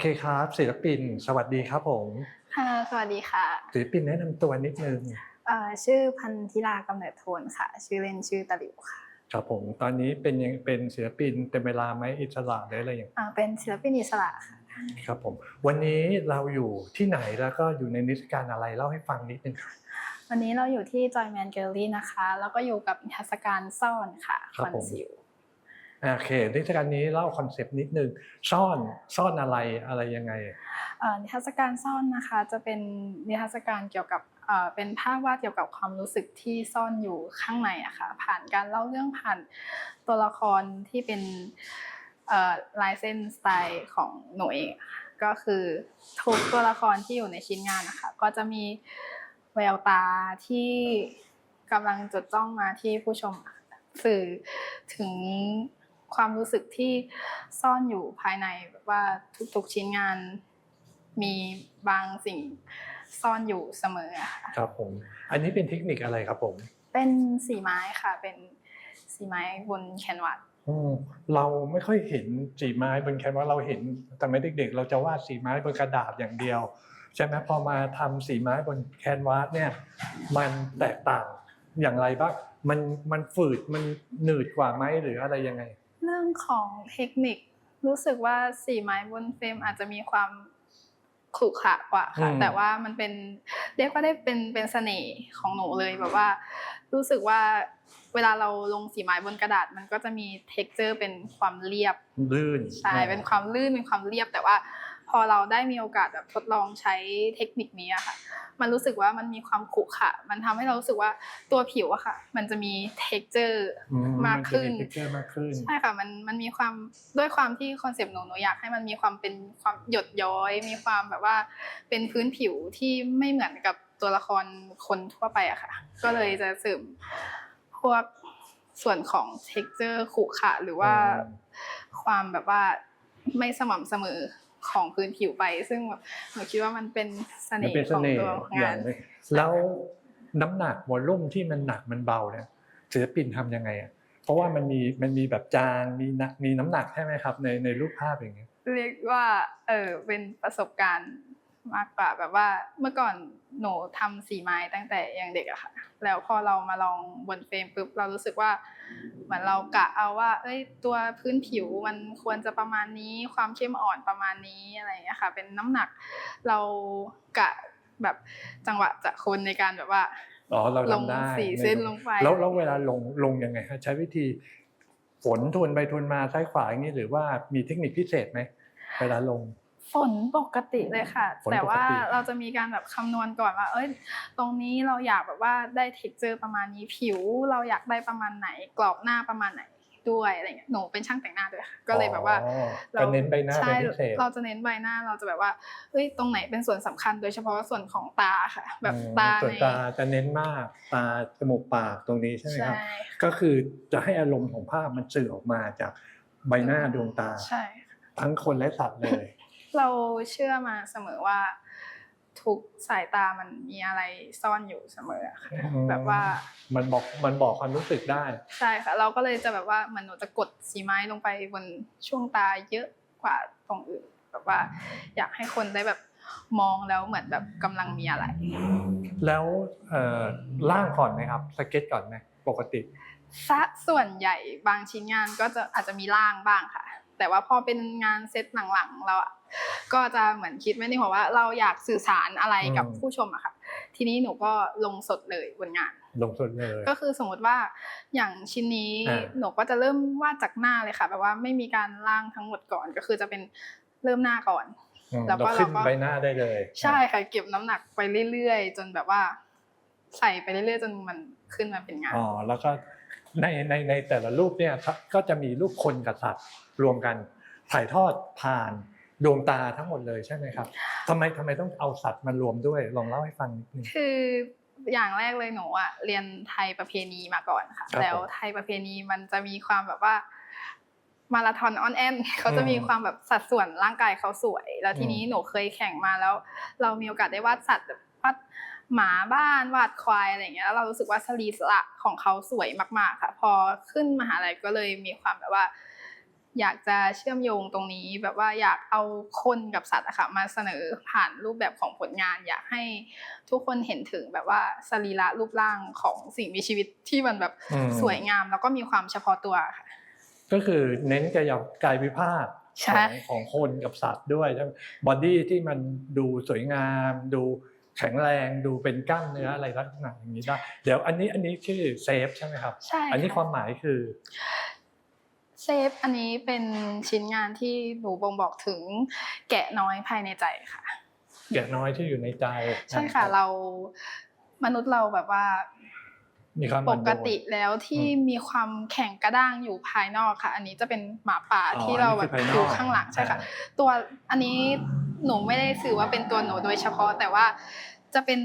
เคครับศิลปิน สวัสดีครับผมค่ะสวัสดีค่ะศิลปินแนะนำตัวนิดนึงเอ่อชื่อพันธิลากำเนิดโทนค่ะ ชื่อเล่นชื่อตะหลิวค่ะครับผมตอนนี้เป็นยังเป็นศิลปินเต็มเวลาไหมอิสระหรืออะไรอย่างอ่าเป็นศิลปินอิสระค่ะครับผมวันนี้เราอยู่ที่ไหนแล้วก็อยู่ในนิทรรศการอะไรเล่าให้ฟังนิดนึงครับ วันนี้เราอยู่ที่ Joyman Gallery นะคะ แล้วก็อยู่กับนิทรรศการซ่อนค่ะครับคอนผม ซิล โอเคนิทรรศการนี้เล่าคอนเซปต์นิดนึงซ่อนซ่อนอะไรอะไรยังไงนิทรรศการซ่อนนะคะจะเป็นนิทรรศการเกี่ยวกับเป็นภาพวาดเกี่ยวกับความรู้สึกที่ซ่อนอยู่ข้างในอะค่ะผ่านการเล่าเรื่องผ่านตัวละครที่เป็นลายเส้นสไตล์ของหนูเองก็คือทุกตัวละครที่อยู่ในชิ้นงานนะคะก็จะมีแววตาที่กำลังจดจ้องมาที่ผู้ชมสื่อถึง ความรู้สึกที่ซ่อนอยู่ภายในแบบว่าทุกๆชิ้นงานมีบางสิ่งซ่อนอยู่เสมออะค่ะครับผม อันนี้เป็นเทคนิคอะไรครับผม เป็นสีไม้ค่ะ เป็นสีไม้บนแคนวาสอืมเราไม่ค่อยเห็นสีไม้บนแคนวาสเราเห็นแต่ไม่เด็กๆ เราจะวาดสีไม้บนกระดาษอย่างเดียวใช่ไหมพอมาทำสีไม้บนแคนวาสเนี่ยมันแตกต่างอย่างไรบ้างมันมันฝืดมันหนืดกว่าไหมหรืออะไรยังไง เรื่องของเทคนิครู้สึกว่าสีไม้บนเฟรมอาจจะมีความขรุขระกว่าค่ะอืมแต่ว่ามันเป็นเรียกว่าได้เป็นเป็นเสน่ห์ของหนูเลยแบบว่า รู้สึกว่าเวลาเราลงสีไม้บนกระดาษ มันก็จะมี t e x t อร์เป็นความเรียบลื่นใช่เป็นความลื่นเป็นความเรียบแต่ว่า พอเราได้มีโอกาสแบบทดลองใช้เทคนิคนี้อะค่ะ มันรู้สึกว่ามันมีความขรุขระมันทำให้เรารู้สึกว่าตัวผิวอะค่ะ มันจะมี texture อืมากขึ้นจะมี texture มากขึ้นใช่ค่ะมันมันมีความด้วยความที่คอนเซปต์หนูหนูอยากให้มันมีความเป็นความหยดย้อย มีความแบบว่าเป็นพื้นผิวที่ไม่เหมือนกับตัวละครคนทั่วไปอะค่ะ ก็เลยจะเสริมพวกส่วนของ texture ขรุขระหรือว่าอืมความแบบว่าไม่สม่ำเสมอ ของพื้นผิวไป ซึ่งแบบหนูคิดว่ามันเป็นเสมันน่ห์เป็นเสของน่ห์ตัวองาย่าน งหนึงแล้วน้ำหนักวอลลุ่มที่มันหนักมันเบาเนี่ยศิลปินทำยังไงอะเพราะว่ามันมีมันมีแบบจานมีหนักมีน้ำหนักใช่ไหมครับในในรูปภาพอย่างเงี้ย เรียกว่าเออเป็นประสบการณ์ มากกว่าแบบว่าเมื่อก่อนหนูทำสีไม้ตั้งแต่ยังเด็กอะค่ะ แล้วพอเรามาลองบนเฟรมปุ๊บเรารู้สึกว่าเหมือนเรากะเอาว่า เอ้ยตัวพื้นผิวมันควรจะประมาณนี้ ความเข้มอ่อนประมาณนี้อะไรอย่างเงี้ยค่ะ เป็นน้ำหนักเรากะแบบจังหวะจะคนในการแบบว่าอ๋อเราลงทำได้สีเส้นลงไปแล้วแล้วเวลาลงลงยังไงฮะใช้วิธีฝนทวนไปทวนมาซ้ายขวาอย่างนี้หรือว่ามีเทคนิคพิเศษไหมเวลาลง ฝนปกติเลยค่ะฝนปกติแต่ว่าเราจะมีการแบบคำนวณก่อนว่า เอ้ย ตรงนี้เราอยากแบบว่าได้เท็กเจอร์ประมาณนี้ผิว เราอยากได้ประมาณไหน กรอบหน้าประมาณไหนด้วยอะไรเงี้ยหนูเป็นช่างแต่งหน้าด้วยค่ะก็เลยแบบว่าอ๋อเราก็เน้นใบหน้าใช่เป็นพิเศษเราจะเน้นใบหน้าเราจะแบบว่าเอ้ยตรงไหนเป็นส่วนสำคัญโดยเฉพาะส่วนของตาค่ะ แบบอืมตาส่วนในตาจะเน้นมากตาจมูกปากตรงนี้ใช่ไหมครับใช่ก็คือจะให้อารมณ์ของภาพมันสื่อออกมาจากใบหน้าดวงตาใช่ทั้งคนและสัตว์เลย เราเชื่อมาเสมอว่า ทุกสายตามันมีอะไรซ่อนอยู่เสมออะค่ะอืมแบบว่ามันบอกมันบอกความรู้สึกได้ใช่ค่ะ เราก็เลยจะแบบว่าเหมันหนูจะกดสีไม้ลงไปบนช่วงตาเยอะกว่าตรงอื่น แบบว่า อยากให้คนได้แบบมองแล้วเหมือนแบบกำลังมีอะไร แล้วเอ่อล่างก่อนไหมครับสเก็ตก่อนไหมปกติซะส่วนใหญ่บางชิ้นงานก็จะอาจจะมีร่างบ้างค่ะ แต่ว่าพอเป็นงานเซตหลังๆเราอะ ก็จะเหมือนคิดไว้ในหัวว่าเราอยากสื่อสารอะไรกับอืมผู้ชมอะค่ะ ทีนี้หนูก็ลงสดเลยบนงาน ลงทุนเลย ก็คือสมมติว่าอย่างชิ้นนี้อ่าหนูก็จะเริ่มวาดจากหน้าเลยค่ะแบบว่าไม่มีการร่างทั้งหมดก่อนก็คือจะเป็นเริ่มหน้าก่อนอืมแล้วก็เราขึ้นเราก็ใบหน้าได้เลย ใช่ค่ะเก็บน้ำหนักไปเรื่อยๆ จนแบบว่า ใส่ไปเรื่อยๆ จนมันขึ้นมาเป็นงานอ๋อแล้วก็ในในในแต่ละรูปเนี่ยครับก็จะมีรูปคนกับสัตว์รวมกันถ่ายทอดผ่าน ดวงตาทั้งหมดเลยใช่ไหมครับทำไมทำไมต้องเอาสัตว์มารวมด้วยลองเล่าให้ฟังนิดนึงคืออย่างแรกเลยหนูอะเรียนไทยประเพณีมาก่อนค่ะครับแล้วผมไทยประเพณีมันจะมีความแบบว่ามาราธอนออนแอนเขาจะมีความแบบสัดส่วนร่างกายเขาสวย แล้วทีนี้อืมหนูเคยแข่งมาแล้ว เรามีโอกาสได้วาดสัตว์แบบวาดหมาบ้านวาดควายอะไรอย่างเงี้ยแล้วเรารู้สึกว่าสรีระของเขาสวยมากๆค่ะ พอขึ้นมหาลัยก็เลยมีความแบบว่า อยากจะเชื่อมโยงตรงนี้ แบบว่าอยากเอาคนกับสัตว์อะค่ะมาเสนอผ่านรูปแบบของผลงาน อยากให้ทุกคนเห็นถึงแบบว่าสรีระรูปร่างของสิ่งมีชีวิตที่มันแบบอืมสวยงาม แล้วก็มีความเฉพาะตัวค่ะ ก็คือเน้นกายกายวิภาคใช่ของของคนกับสัตว์ด้วยใช่ไหมบอดี้ที่มันดูสวยงาม ดูแข็งแรงดูเป็นกล้ามเนื้ออะไรลักษณะอย่างนี้ได้เดี๋ยวอันนี้อันนี้ชื่อเซฟใช่ไหมครับ ใช่ อันนี้ะความหมายคือ เซฟอันนี้เป็นชิ้นงานที่หนูบ่งบอกถึงแกะน้อยภายในใจค่ะ แกะน้อยที่อยู่ในใจ ใช่ค่ะนรับเรามนุษย์เราแบบว่ามีความปอ่อนโยนกติแล้วที่อืมมีความแข็งกระด้างอยู่ภายนอกค่ะ อันนี้จะเป็นหมาป่าอ๋อที่เราอันนี้แบบคือภายนอกอยู่ข้างหลังใช่ค่ะ ตัวอันนี้หนูไม่ได้สื่อว่าเป็นตัวหนูโดยเฉพาะ แต่ว่าจะเป็น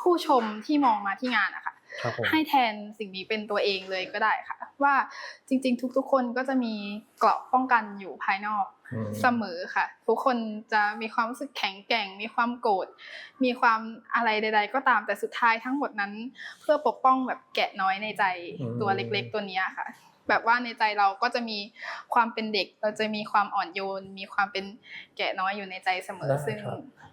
ผู้ชมที่มองมาที่งานอะค่ะครับผมให้แทนสิ่งนี้เป็นตัวเองเลยก็ได้ค่ะ ว่าจริง ๆ ทุกๆ คนก็จะมีเกราะป้องกันอยู่ภายนอกอืมเสมอค่ะ ทุกคนจะมีความรู้สึกแข็งแกร่ง มีความโกรธมีความอะไรใด ๆ ก็ตามแต่สุดท้ายทั้งหมดนั้น เพื่อปกป้องแบบแกะน้อยในใจตัวเล็ก ๆ ตัวเนี้ยค่ะ แบบว่าในใจเราก็จะมีความเป็นเด็ก เราจะมีความอ่อนโยน มีความเป็นแกะน้อยอยู่ในใจเสมอ ซึ่ง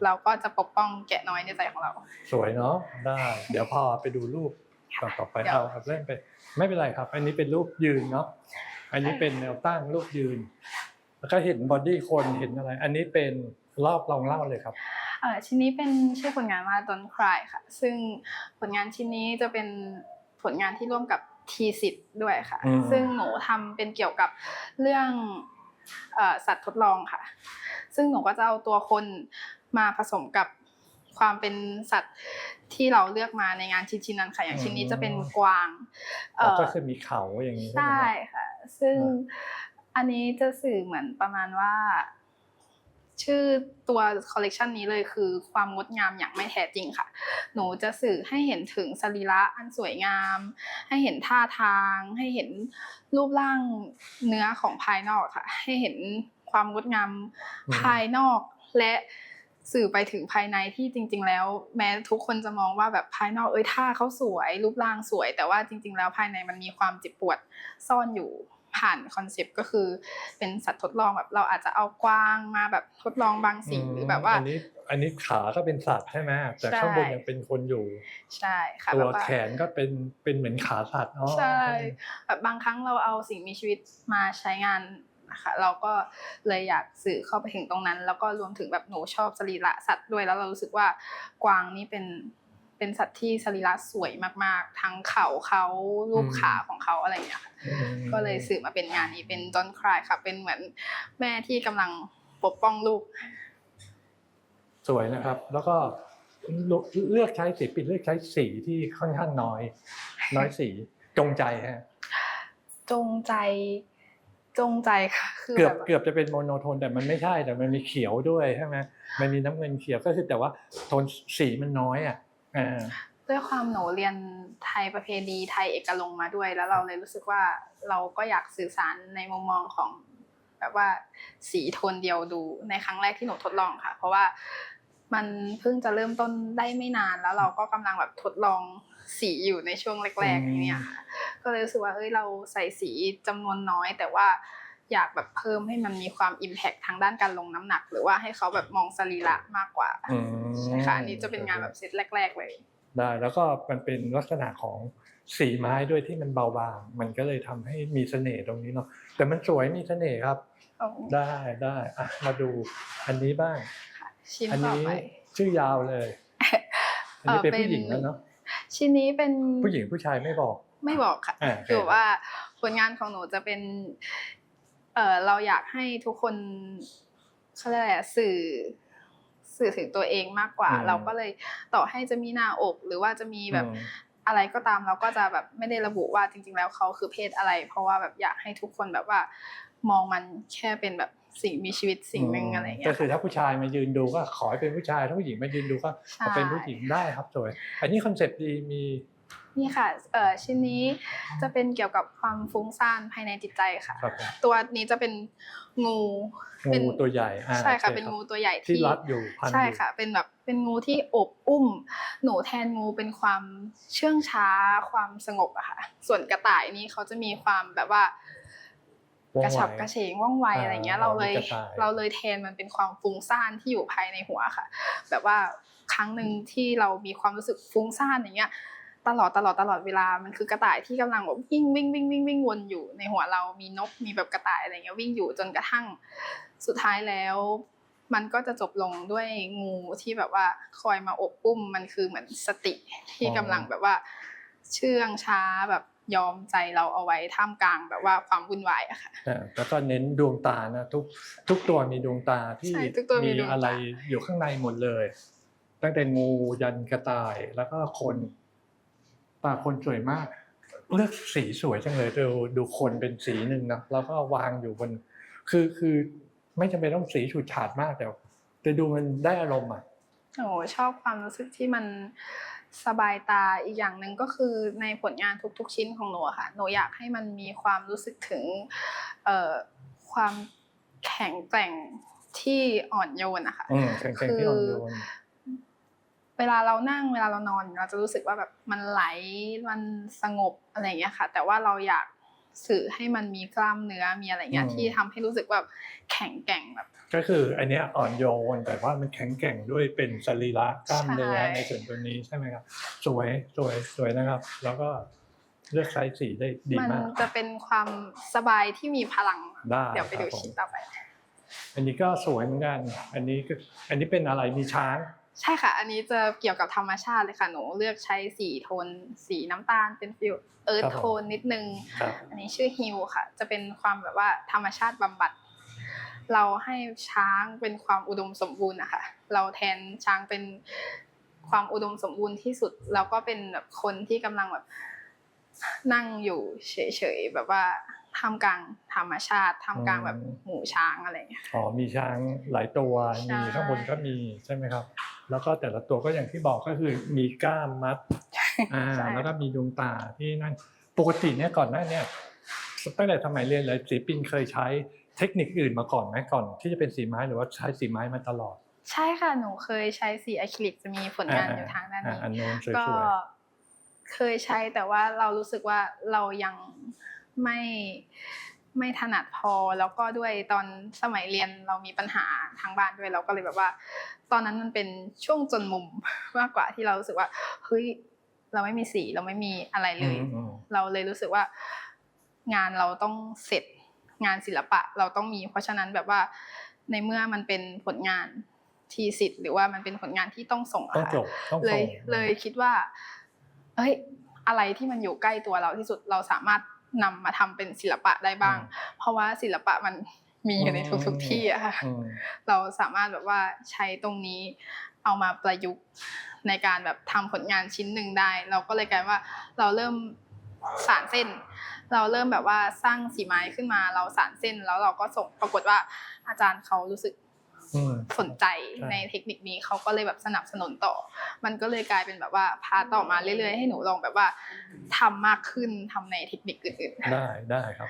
เราก็จะปกป้องแกะน้อยในใจของเรา สวยเนาะได้ เดี๋ยวพอไปดูรูป ต่อต่อไปเดี๋ยวเอาครับเล่นไป ไม่เป็นไรครับ อันนี้เป็นรูปยืนเนาะอันนี้เป็นแนวตั้งรูปยืน แล้วก็เห็นบอดี้คนเห็นอะไร อันนี้เป็นรอบลองเล่าเลยครับเอ่อชิ้นนี้เป็นชื่อผลงานว่า Don't Cry ค่ะ ซึ่งผลงานชิ้นนี้จะเป็นผลงานที่ร่วมกับทีสิทธ์ด้วยค่ะอืมซึ่งหนูทำเป็นเกี่ยวกับเรื่องเอ่อสัตว์ทดลองค่ะ ซึ่งหนูก็จะเอาตัวคนมาผสมกับ ความเป็นสัตว์ที่เราเลือกมาในงานชิ้นๆนั้นค่ะอย่างชิ้นนี้จะเป็นกวางเอ่อก็คือมีเขาอย่างนี้ใช่ไหมใช่ครับค่ะ ซึ่งอ่อันนี้จะสื่อเหมือนประมาณว่า ชื่อตัวคอลเลกชันนี้เลยคือความงดงามอย่างไม่แท้จริงค่ะ หนูจะสื่อให้เห็นถึงสรีระอันสวยงาม ให้เห็นท่าทาง ให้เห็นรูปร่างเนื้อของภายนอกค่ะ ให้เห็นความงดงามภายนอกและ สื่อไปถึงภายในที่จริง ๆ แล้ว แม้ทุกคนจะมองว่าแบบภายนอกเอ้ยท่าเขาสวยรูปร่างสวย แต่ว่าจริง ๆ แล้วภายในมันมีความเจ็บปวดซ่อนอยู่ผ่านคอนเซปต์ก็คือเป็นสัตว์ทดลองแบบเราอาจจะเอากวางมาแบบทดลองบางสิ่งหรือแบบว่าอันนี้อันนี้ขาก็เป็นสัตว์ใช่ไหมแต่ใช่ข้างบนยังเป็นคนอยู่ใช่ค่ะตัวแบบาแขนก็เป็นเป็นเหมือนขาสัตว์เนาะใช่แบบบางครั้งเราเอาสิ่งมีชีวิตมาใช้งาน นะคะเราก็เลยอยากสื่อเข้าไปถึงตรงนั้น แล้วก็รวมถึงแบบหนูชอบสรีระสัตว์ด้วยแล้วเรารู้สึกว่ากวางนี่เป็นเป็นสัตว์ที่สรีระสวยมากๆ ทั้งเขาเขารูปขาของเขาอะไรอย่างเงี้ยค่ะอืมก็เลยสื่อมาเป็นงานนี้เป็น Don't Cry ค่ะ เป็นเหมือนแม่ที่กำลังปกป้องลูก สวยนะครับ แล้วก็เลือกใช้สีปิดเลือกใช้สีที่ค่อนข้างน้อย น้อยสีจงใจฮะจงใจ จงใจค่ะคือเกือบแบบเกือบจะเป็นโมโนโทนแต่มันไม่ใช่แต่มันมีเขียวด้วยใช่ไหมมันมีน้ำเงินเขียวก็คือแต่ว่าโทนสีมันน้อยอะอ่าด้วยความหนูเรียนไทยประเพณีไทยเอกลงมาด้วย แล้วเราเลยรู้สึกว่าเราก็อยากสื่อสารในมุมมองของแบบว่าสีโทนเดียวดูในครั้งแรกที่หนูทดลองค่ะ เพราะว่ามันเพิ่งจะเริ่มต้นได้ไม่นานแล้วเราก็กำลังแบบทดลอง สีอยู่ในช่วงแรกๆอย่างเนี่ยค่ะก็เลยรู้สึกว่าเอ้ยเราใส่สีจำนวนน้อย แต่ว่าอยากแบบเพิ่มให้มันมีความอิมแพคทางด้านการลงน้ำหนัก หรือว่าให้เขาแบบมองสรีระมากกว่าอืมใช่ค่ะอันนี้จะเป็นงานแบบเซตแรก ๆ เลยได้แล้วก็มันเป็นลักษณะของสีไม้ด้วยที่มันเบาบาง มันก็เลยทำให้มีเสน่ห์ตรงนี้เนาะแต่มันสวยมีเสน่ห์ครับ ได้ได้อะมาดูอันนี้บ้างค่ะชิ้นอันต่อนี้ไปชื่อยาวเลยอันนี้เป็นเอ่อเป็นผู้หญิงแล้วเนาะ ชิ้นนี้เป็นผู้หญิงผู้ชายไม่บอก ไม่บอกค่ะอ่าคือว่าผลงานของหนูจะเป็นเออเราอยากให้ทุกคนเขาเรียกอะไรอะสื่อสื่อถึงตัวเองมากกว่าอืมเราก็เลยต่อให้จะมีหน้าอกหรือว่าจะมีแบบอืมอะไรก็ตามเราก็จะแบบไม่ได้ระบุว่าจริง ๆ แล้วเขาคือเพศอะไร เพราะว่าแบบอยากให้ทุกคนแบบว่ามองมันแค่เป็นแบบ สิ่งมีชีวิตสิ่งหนึ่งอะไรอย่างเงี้ก็ยคือถ้าผู้ชายมายืนดูก็ขอให้เป็นผู้ชาย ถ้าผู้หญิงมายืนดูก็ขอเป็นผู้หญิงได้ครับสวยอันนี้คอนเซ็ปต์ดีมีนี่ค่ะเอ่อชิ้นนี้จะเป็นเกี่ยวกับความฟุ้งซ่านภายในจิตใจค่ะครับผมตัวนี้จะเป็นงูเป็นงูตัวใหญ่อ่าใช่ค่ะโอเป็นรับงูตัวใหญ่ที่ที่รัดอยู่พันใช่อยู่ค่ะ เป็นแบบเป็นงูที่อบอุ้ม หนูแทนงูเป็นความเชื่องช้าความสงบอะค่ะ ส่วนกระต่ายนี่เขาจะมีความแบบว่าว่องไว กระฉับกระเฉงว่องไวอ่าอะไรเงี้ยเราเลยมีกระต่ายเราเลยแทนมันเป็นความฟุ้งซ่านที่อยู่ภายในหัวค่ะ แบบว่าครั้งหนึ่งที่เรามีความรู้สึกฟุ้งซ่านอย่างเงี้ยตลอดตลอดตลอดเวลา มันคือกระต่ายที่กำลังแบบวิ่งวิ่งวิ่งวิ่งวิ่งวนอยู่ในหัวเรามีนกมีแบบกระต่ายอะไรเงี้ยวิ่งอยู่จนกระทั่งสุดท้ายแล้ว มันก็จะจบลงด้วยงูที่แบบว่าคอยมาอบอุ้มมันคือเหมือนสติที่กำลังแบบว่าเชื่องช้าแบบ ยอมใจเราเอาไว้ท่ามกลางแบบว่าความวุ่นวายอะค่ะอ่าแล้วก็เน้นดวงตานะทุกทุกตัวมีดวงตาที่ใช่ทุกตัวมีดวงตาอะไรอยู่ข้างในหมดเลย ตั้งแต่งูยันกระต่ายแล้วก็คนตาคนสวยมาก เลือกสีสวยจังเลยดูดูคนเป็นสีหนึ่งนะแล้วก็วางอยู่บน คือคือไม่จำเป็นต้องสีฉูดฉาดมากแต่แต่ดูมันได้อารมณ์อะโอ้ชอบความรู้สึกที่มัน สบายตาอีกอย่างหนึ่งก็คือในผลงานทุก ๆ ชิ้นของหนูอะค่ะหนูอยากให้มันมีความรู้สึกถึงเอ่อความแข็งแกร่งที่อ่อนโยนอะค่ะอืมแข็งๆที่อ่อนโยนเวลาเรานั่งเวลาเรานอน เราจะรู้สึกว่าแบบมันไหลมันสงบอะไรอย่างเงี้ยค่ะ แต่ว่าเราอยาก สื่อให้มันมีกล้ามเนื้อมีอะไรเงี้ยอืมที่ทำให้รู้สึกแบบแข็งแกร่งแบบ ก็คืออันเนี้ยอ่อนโยนแต่ว่ามันแข็งแกร่งด้วยเป็นสรีระกล้ามเนื้อใช่ในส่วนตัวนี้ใช่ไหมครับสวยสวยสวยนะครับ แล้วก็เลือกใช้สีได้ดีมันมากจะเป็นความสบายที่มีพลังได้เดี๋ยวไปดูครับผมชิ้นต่อไป อันนี้ก็สวยเหมือนกัน อันนี้ก็อันนี้เป็นอะไรมีช้าง ใช่ค่ะ อันนี้จะเกี่ยวกับธรรมชาติเลยค่ะ หนูเลือกใช้สีโทน สีน้ำตาลเป็นฟิลเอิร์ธครับผมโทนนิดนึงครับอันนี้ชื่อฮิวค่ะ จะเป็นความแบบว่าธรรมชาติบำบัด เราให้ช้างเป็นความอุดมสมบูรณ์นะคะ เราแทนช้างเป็นความอุดมสมบูรณ์ที่สุด แล้วก็เป็นแบบคนที่กำลังแบบนั่งอยู่เฉยๆแบบว่าท่ามกลางธรรมชาติท่ามกลางแบบหมู่ช้างอะไรอย่างเงี้ยอ๋อมีช้างหลายตัวใช่มีข้างบนก็มีใช่ไหมครับ แล้วก็แต่ละตัวก็อย่างที่บอกก็คือมีกล้ามมัดอ่าใช่แล้วก็มีดวงตาที่นั่นปกติเนี่ยก่อนหน้าเนี่ยตั้งแต่สมัยเรียนเลยศิลปินเคยใช้เทคนิคอื่นมาก่อนไหมก่อน ที่จะเป็นสีไม้หรือว่าใช้สีไม้มาตลอด ใช่ค่ะหนูเคยใช้สีอะคริลิกจะมีผลงานอยู่ทางด้านอ่นี้อันโน้นสก็วยเคยใช้แต่ว่าเรารู้สึกว่าเรายังไม่ ไม่ถนัดพอแล้วก็ด้วยตอนสมัยเรียนเรามีปัญหาทางบ้านด้วยเราก็เลยแบบว่า ตอนนั้นมันเป็นช่วงจนมุมมากกว่าที่เรารู้สึกว่าเฮ้ยเราไม่มีสีเราไม่มีอะไรๆเลยอืมอืมเราเลยรู้สึกว่า งานเราต้องเสร็จงานศิลปะเราต้องมี เพราะฉะนั้นแบบว่าในเมื่อมันเป็นผลงานทีสิทธิ์หรือว่ามันเป็นผลงานที่ต้องส่งอะต้องค่ะจบต้องเลส่ยงเลยคิดว่าเอ้ยอะไรที่มันอยู่ใกล้ตัวเราที่สุดเราสามารถ นำมาทำเป็นศิลปะได้บ้าง เพราะว่าศิลปะมันมีอยู่ในทุกๆที่อะค่ะอืมเราสามารถแบบว่าใช้ตรงนี้เอามาประยุกต์ในการแบบทำผลงานชิ้นหนึ่งได้ เราก็เลยกลายว่าเราเริ่มสานเส้น เราเริ่มแบบว่าสร้างสีไม้ขึ้นมา เราสานเส้นแล้วเราก็ส่งปรากฏว่าอาจารย์เขารู้สึกอืม สนใจใช่ในเทคนิคนี้เขาก็เลยแบบสนับสนุนต่อ มันก็เลยกลายเป็นแบบว่าพาต่อมาเรื่อยๆ ให้หนูลองแบบว่าทำมากขึ้นทำในเทคนิคอื่นๆได้ได้ครับ